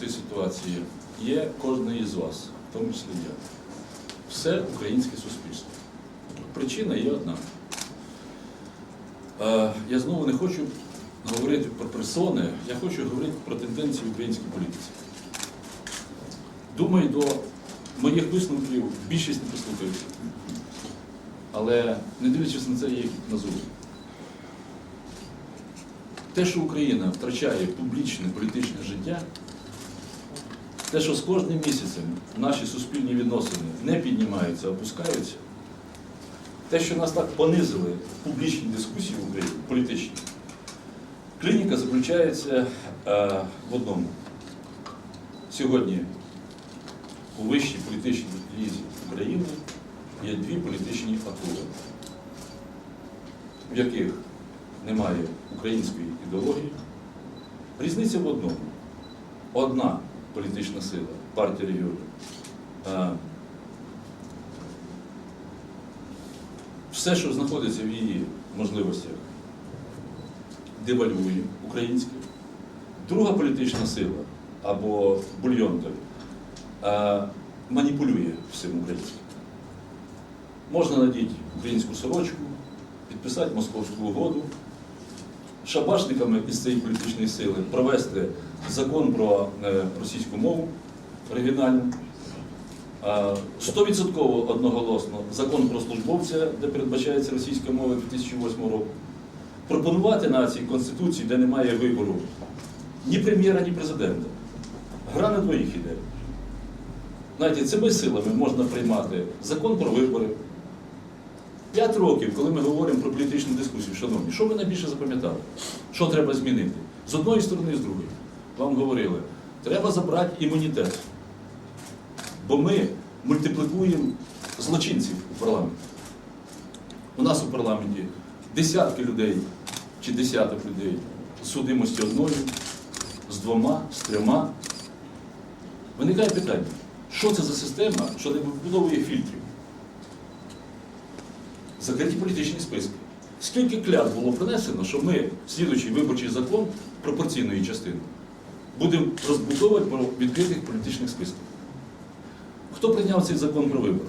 цій ситуації є кожен із вас, в тому числі я. Все українське суспільство. Причина є одна. Я знову не хочу говорити про персони, я хочу говорити про тенденції в українській політиці. Думаю, до моїх висновків більшість не послухається. Але не дивлячись на це, є які назви. Те, що Україна втрачає публічне політичне життя, те, що з кожним місяцем наші суспільні відносини не піднімаються, опускаються, те, що нас так понизили в публічній дискусії в Україні, політичній, клініка заключається е, в одному. Сьогодні у вищій політичній лізі України є дві політичні акули, в яких немає української ідеології. Різниця в одному. Одна політична сила, партія регіонів, е, все, що знаходиться в її можливостях, девальвує українське. Друга політична сила або бульйонка е, маніпулює всім українським. Можна надіти українську сорочку, підписати московську угоду, шабашниками із цієї політичної сили провести закон про е, російську мову а, стовідсотково одноголосно закон про службовця, де передбачається російська мова 2008 року, пропонувати на цій конституції, де немає вибору ні прем'єра, ні президента. Гра на двоїх іде. Знаєте, цими силами можна приймати закон про вибори. П'ять років, коли ми говоримо про політичну дискусію, шановні, що ви найбільше запам'ятали? Що треба змінити? З одної сторони, з другої. Вам говорили, треба забрати імунітет. Бо ми мультиплікуємо злочинців у парламенті. У нас у парламенті десятки людей чи десяток людей судимості одною, з двома, з трьома. Виникає питання, що це за система, що не вибудовує фільтрів? Закриті політичні списки. Скільки клят було принесено, що ми, слідуючий виборчий закон пропорційної частини, будемо розбудовувати відкритих політичних списків. Хто прийняв цей закон про вибори?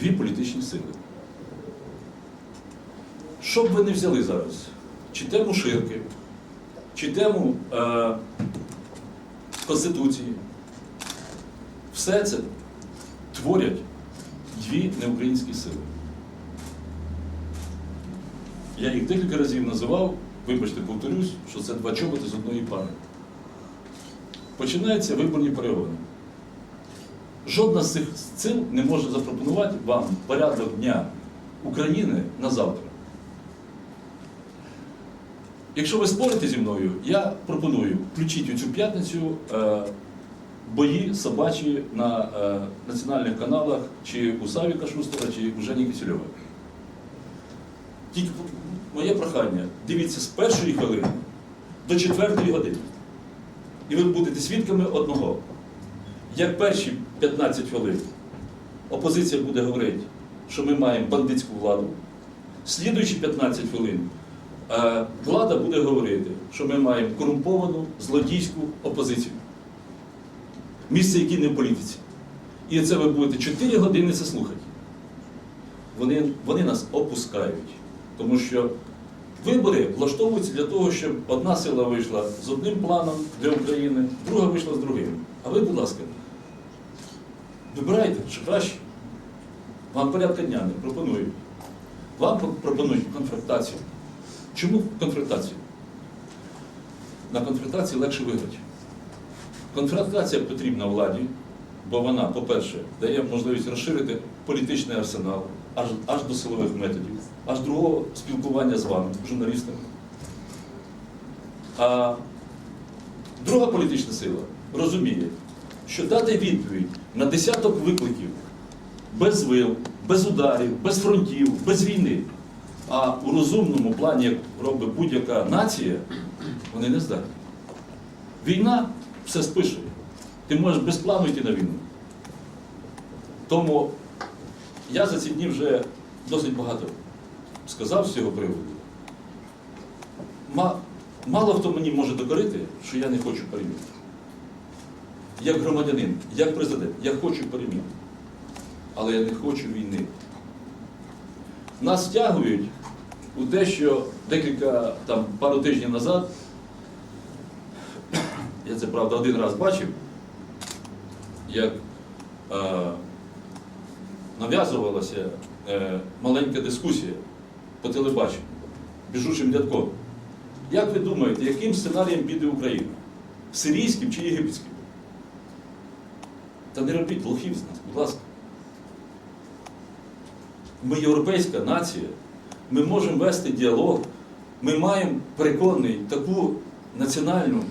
Дві політичні сили. Що б ви не взяли зараз? Чи тему ширки, чи тему е, Конституції, все це творять дві неукраїнські сили. Я їх декілька разів називав, вибачте, повторюсь, що це два чоботи з одної пари. Починаються виборні перегони. Жодна з цих сил не може запропонувати вам порядок дня України на завтра. Якщо ви спорите зі мною, я пропоную включити у цю п'ятницю е, бої собачі на е, національних каналах чи у Савіка Шустера, чи у Жені Кисельова. Тільки моє прохання, дивіться з першої хвилини до четвертої години. І ви будете свідками одного. Як перші 15 хвилин опозиція буде говорити, що ми маємо бандитську владу, слідуючі 15 хвилин е, влада буде говорити, що ми маємо корумповану злодійську опозицію. Місце, яке не в політиці. І це ви будете 4 години це слухати. Вони, вони нас опускають. Тому що вибори влаштовуються для того, щоб одна сила вийшла з одним планом для України, друга вийшла з другим. А ви, будь ласка, вибирайте, що краще. Вам порядка дня не пропоную. Вам пропонують конфронтацію. Чому конфронтацію? На конфронтації легше виграти. Конфронтація потрібна владі, бо вона, по-перше, дає можливість розширити політичний арсенал аж, аж до силових методів, аж другого спілкування з вами, журналістами. А друга політична сила розуміє, що дати відповідь на десяток викликів без вил, без ударів, без фронтів, без війни. А у розумному плані, як робить будь-яка нація, вони не здатні. Війна все спише. Ти можеш без плану йти на війну. Тому я за ці дні вже досить багато сказав з цього приводу. Мало хто мені може докорити, що я не хочу переміг. як громадянин, як президент, я хочу перемін. Але я не хочу війни. Нас втягують у те, що декілька там пару тижнів назад, я це правда один раз бачив, як е, нав'язувалася е, маленька дискусія по телебаченню біжучим дядком. Як ви думаєте, яким сценарієм піде Україна? Сирійським чи єгипетським? Та не робіть лохів з нас, будь ласка. Ми європейська нація, ми можемо вести діалог, ми маємо переконаний таку національну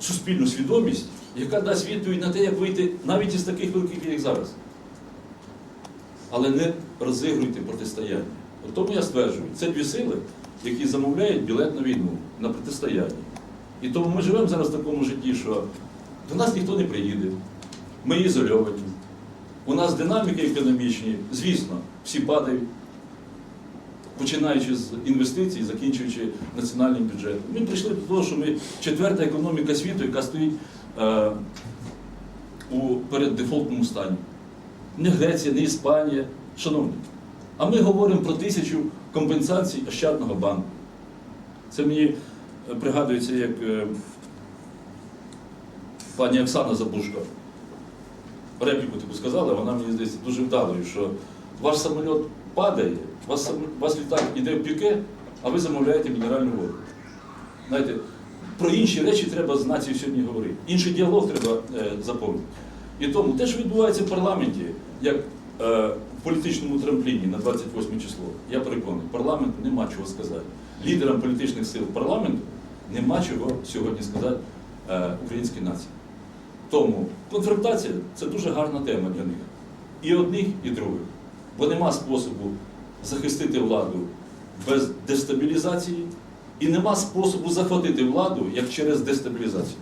суспільну свідомість, яка дасть відповідь на те, як вийти навіть із таких великих, як зараз. Але не розігруйте протистояння. От Тому я стверджую, це дві сили, які замовляють білет на війну, на протистояння. І тому ми живемо зараз в такому житті, що до нас ніхто не приїде, ми ізольовані. У нас динаміки економічні, звісно, всі падають, починаючи з інвестицій, закінчуючи національним бюджетом. Ми прийшли до того, що ми четверта економіка світу, яка стоїть е, у переддефолтному стані. Не Греція, не Іспанія, шановні. А ми говоримо про тисячу компенсацій Ощадного банку. Це мені е, пригадується, як е, пані Оксана Забушко репліку таку сказала, вона мені здається дуже вдалою, що ваш самоліт падає, сам- вас літак іде в піке, а ви замовляєте мінеральну воду. Знаєте, про інші речі треба з нацією сьогодні говорити. Інший діалог треба е, заповнити. І тому те, що відбувається в парламенті, як е, в політичному трампліні на 28 число, я переконаний, парламент нема чого сказати. Лідерам політичних сил парламенту нема чого сьогодні сказати е, українській нації. Тому конфронтація це дуже гарна тема для них. І одних, і других. Бо нема способу захистити владу без дестабілізації, і нема способу захватити владу як через дестабілізацію.